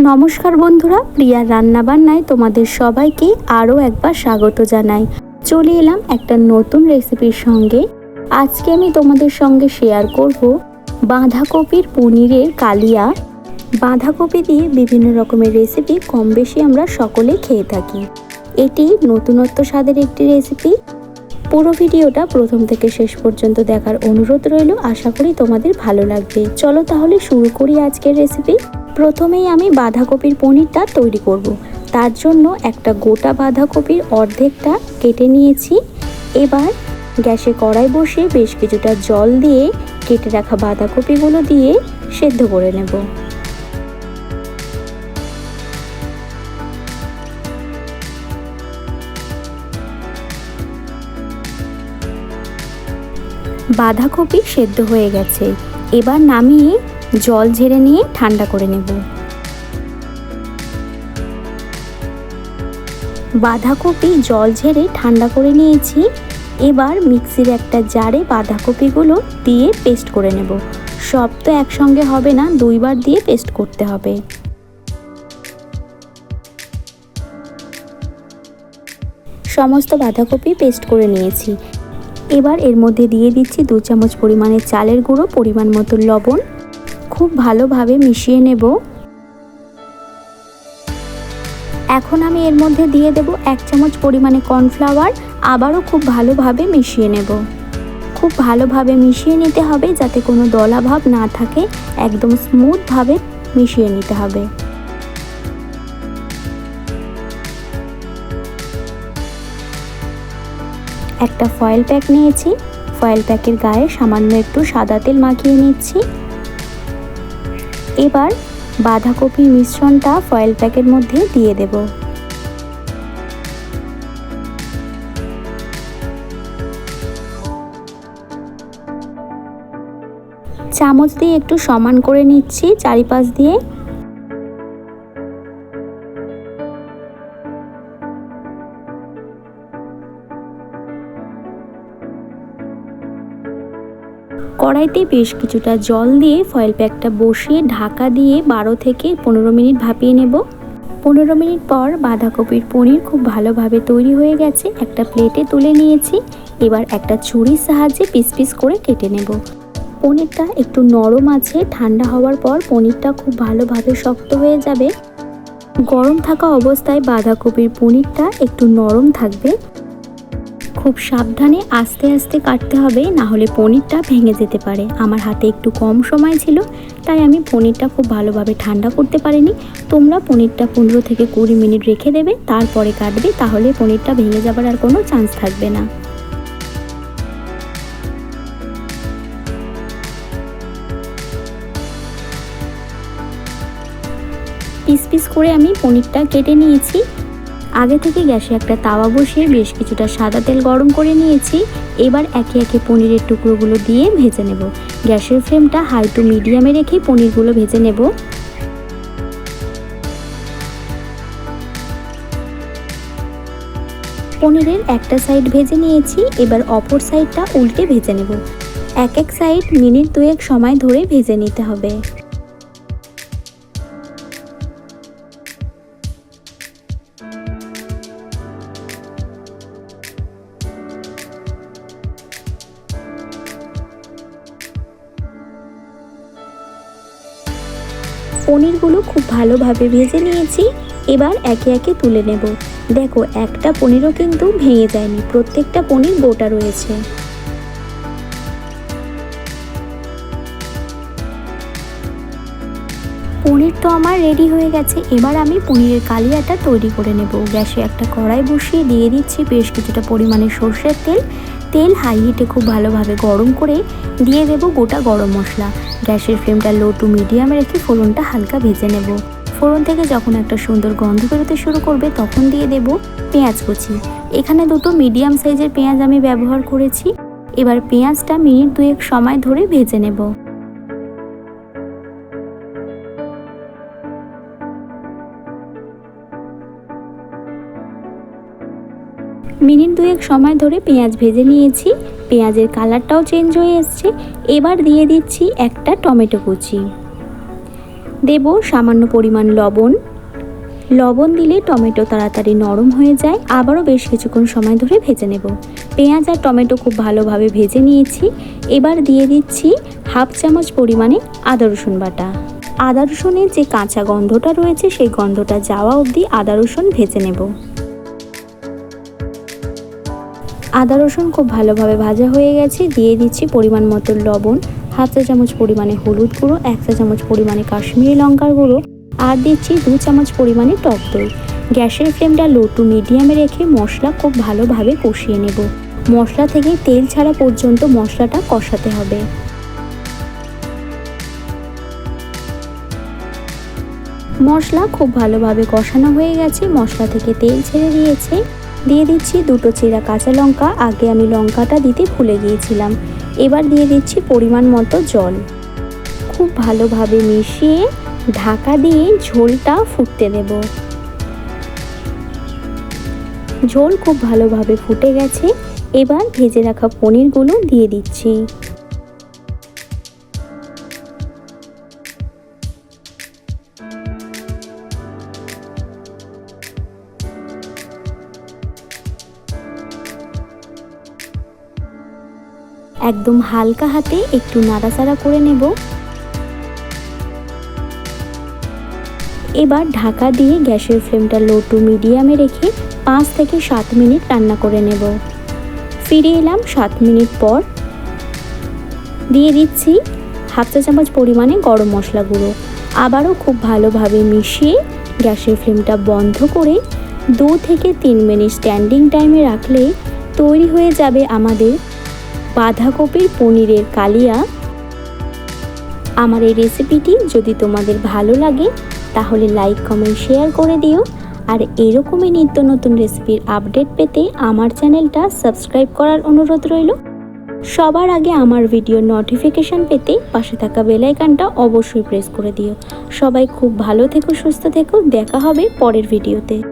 নমস্কার বন্ধুরা, প্রিয়ার রান্নাবান্নায় তোমাদের সবাইকে আরও একবার স্বাগত জানাই। চলে এলাম একটা নতুন রেসিপির সঙ্গে। আজকে আমি তোমাদের সঙ্গে শেয়ার করব বাঁধাকপির পনিরের কালিয়া। বাঁধাকপি দিয়ে বিভিন্ন রকমের রেসিপি কম বেশি আমরা সকলে খেয়ে থাকি। এটি নতুনত্ব স্বাদের একটি রেসিপি। পুরো ভিডিওটা প্রথম থেকে শেষ পর্যন্ত দেখার অনুরোধ রইল। আশা করি তোমাদের ভালো লাগবে। চলো তাহলে শুরু করি আজকের রেসিপি। প্রথমেই আমি বাঁধাকপির পনিরটা তৈরি করব। তার জন্য একটা গোটা বাঁধাকপির অর্ধেকটা কেটে নিয়েছি। এবার গ্যাসে কড়াই বসে বেশ কিছুটা জল দিয়ে কেটে রাখা বাঁধাকপিগুলো দিয়ে সেদ্ধ করে নেব। বাঁধাকপি সেদ্ধ হয়ে গেছে। এবার নামিয়ে জল ঝেড়ে নিয়ে ঠান্ডা করে নেব। বাঁধাকপি জল ঝেড়ে ঠান্ডা করে নিয়েছি। এবার মিক্সির একটা জারে বাঁধাকপিগুলো দিয়ে পেস্ট করে নেব। সব তো একসঙ্গে হবে না, দুইবার দিয়ে পেস্ট করতে হবে। সমস্ত বাঁধাকপি পেস্ট করে নিয়েছি। এবার এর মধ্যে দিয়ে দিচ্ছি দু চামচ পরিমাণে চালের গুঁড়ো, পরিমাণ মতো লবণ। খুব ভালোভাবে মিশিয়ে নেব। এখন আমি এর মধ্যে দিয়ে দেব এক চামচ পরিমাণে কর্নফ্লাওয়ার। আবারও খুব ভালোভাবে মিশিয়ে নেব। খুব ভালোভাবে মিশিয়ে নিতে হবে যাতে কোনো দলাভাব না থাকে। একদম স্মুথভাবে মিশিয়ে নিতে হবে। একটা ফয়েল প্যাক নিয়েছি। ফয়েল প্যাকের গায়ে সামান্য একটু সাদা তেল মাখিয়ে নিচ্ছি। এবার বাঁধাকপির মিশ্রণটা ফয়েল প্যাকের মধ্যে দিয়ে দেব। চামচ দিয়ে একটু সমান করে নিচ্ছি চারিপাশ দিয়ে। কড়াইতে বেশ কিছুটা জল দিয়ে ফয়েল প্যাকটা বসিয়ে ঢাকা দিয়ে বারো থেকে পনেরো মিনিট ভাপিয়ে নেব। পনেরো মিনিট পর বাঁধাকপির পনির খুব ভালোভাবে তৈরি হয়ে গেছে। একটা প্লেটে তুলে নিয়েছি। এবার একটা ছুরির সাহায্যে পিস পিস করে কেটে নেব। পনিরটা একটু নরম আছে। ঠান্ডা হওয়ার পর পনিরটা খুব ভালোভাবে শক্ত হয়ে যাবে। গরম থাকা অবস্থায় বাঁধাকপির পনিরটা একটু নরম থাকবে। খুব সাবধানে আস্তে আস্তে কাটতে হবে, না হলে পনিরটা ভেঙে যেতে পারে। আমার হাতে একটু কম সময় ছিল, তাই আমি পনিরটা খুব ভালোভাবে ঠান্ডা করতে পারিনি। তোমরা পনিরটা পনেরো থেকে কুড়ি মিনিট রেখে দেবে, তারপরে কাটবে, তাহলে পনিরটা ভেঙে যাবার আর কোনো চান্স থাকবে না। পিস পিস করে আমি পনিরটা কেটে নিয়েছি। আগে থেকে গ্যাসে একটা তাওয়া বসিয়ে বেশ কিছুটা সাদা তেল গরম করে নিয়েছি। এবার একে একে পনিরের টুকরোগুলো দিয়ে ভেজে নেব। গ্যাসের ফ্লেমটা হাই টু মিডিয়ামে রেখে পনিরগুলো ভেজে নেব। পনিরের একটা সাইড ভেজে নিয়েছি, এবার অপর সাইডটা উল্টে ভেজে নেব। এক এক সাইড মিনিট দুয়েক সময় ধরে ভেজে নিতে হবে। পনিরগুলো খুব ভালোভাবে ভেজে নিয়েছি। এবার একে একে তুলে নেব। দেখো, একটা পনিরও কিন্তু ভেঙে যায়নি। প্রত্যেকটা পনির গোটা রয়েছে। তো আমার রেডি হয়ে গেছে। এবার আমি পনিরের কালিয়াটা তৈরি করে নেব। গ্যাসে একটা কড়াই বসিয়ে দিয়ে দিচ্ছি বেশ কিছুটা পরিমাণে সর্ষের তেল। তেল হাই হিটে খুব ভালোভাবে গরম করে দিয়ে দেব গোটা গরম মশলা। গ্যাসের ফ্লেমটা লো টু মিডিয়ামে রেখে ফোড়নটা হালকা ভেজে নেব। ফোড়ন থেকে যখন একটা সুন্দর গন্ধ বেরোতে শুরু করবে, তখন দিয়ে দেব পেঁয়াজ কুচি। এখানে দুটো মিডিয়াম সাইজের পেঁয়াজ আমি ব্যবহার করেছি। এবার পেঁয়াজটা মিনিট দুয়েক সময় ধরে ভেজে নেব। মিনিট দুয়েক সময় ধরে পেঁয়াজ ভেজে নিয়েছি। পেঁয়াজের কালারটাও চেঞ্জ হয়ে এসছে। এবার দিয়ে দিচ্ছি একটা টমেটো কুচি। দেব সামান্য পরিমাণ লবণ। লবণ দিলে টমেটো তাড়াতাড়ি নরম হয়ে যায়। আবারও বেশ কিছুক্ষণ সময় ধরে ভেজে নেব। পেঁয়াজ আর টমেটো খুব ভালোভাবে ভেজে নিয়েছি। এবার দিয়ে দিচ্ছি হাফ চামচ পরিমাণে আদা রসুন বাটা। আদা রসুনের যে কাঁচা গন্ধটা রয়েছে, সেই গন্ধটা যাওয়া অবধি আদা রসুন ভেজে নেব। আদা রসুন খুব ভালোভাবে ভাজা হয়ে গেছে। দিয়ে দিচ্ছি পরিমাণ মতো লবণ, হাফ চা চামচ পরিমাণে হলুদ গুঁড়ো, এক চা চামচ পরিমাণে কাশ্মীরি লঙ্কার গুঁড়ো আর দিচ্ছি দু চামচ পরিমাণে টক দই। গ্যাসের ফ্লেমটা লো টু মিডিয়ামে রেখে মশলা খুব ভালোভাবে কষিয়ে নেব। মশলা থেকে তেল ছাড়া পর্যন্ত মশলাটা কষাতে হবে। মশলা খুব ভালোভাবে কষানো হয়ে গেছে। মশলা থেকে তেল ছেড়ে দিয়েছে। দিয়ে দিচ্ছি দুটো চেরা কাঁচা লঙ্কা। আগে আমি লঙ্কাটা দিতে ভুলে গিয়েছিলাম। এবার দিয়ে দিচ্ছি পরিমাণ মতো জল। খুব ভালোভাবে মিশিয়ে ঢাকা দিয়ে ঝোলটা ফুটতে দেব। ঝোল খুব ভালোভাবে ফুটে গেছে। এবার ভেজে রাখা পনিরগুলো দিয়ে দিচ্ছি। একদম হালকা হাতে একটু নাড়াচাড়া করে নেব। এবার ঢাকা দিয়ে গ্যাসের ফ্লেমটা লো টু মিডিয়ামে রেখে পাঁচ থেকে সাত মিনিট রান্না করে নেব। ফিরে এলাম সাত মিনিট পর। দিয়ে দিচ্ছি হাফ চা চামচ পরিমাণে গরম মশলা গুঁড়ো। আবারও খুব ভালোভাবে মিশিয়ে গ্যাসের ফ্লেমটা বন্ধ করে দু থেকে তিন মিনিট স্ট্যান্ডিং টাইমে রাখলে তৈরি হয়ে যাবে আমাদের বাঁধাকপির পনিরের কালিয়া। আমার এই রেসিপিটি যদি তোমাদের ভালো লাগে, তাহলে লাইক, কমেন্ট, শেয়ার করে দিও। আর এরকমই নিত্য নতুন রেসিপির আপডেট পেতে আমার চ্যানেলটা সাবস্ক্রাইব করার অনুরোধ রইল। সবার আগে আমার ভিডিও নোটিফিকেশান পেতে পাশে থাকা বেলাইকানটা অবশ্যই প্রেস করে দিও। সবাই খুব ভালো থেকো, সুস্থ থেকো। দেখা হবে পরের ভিডিওতে।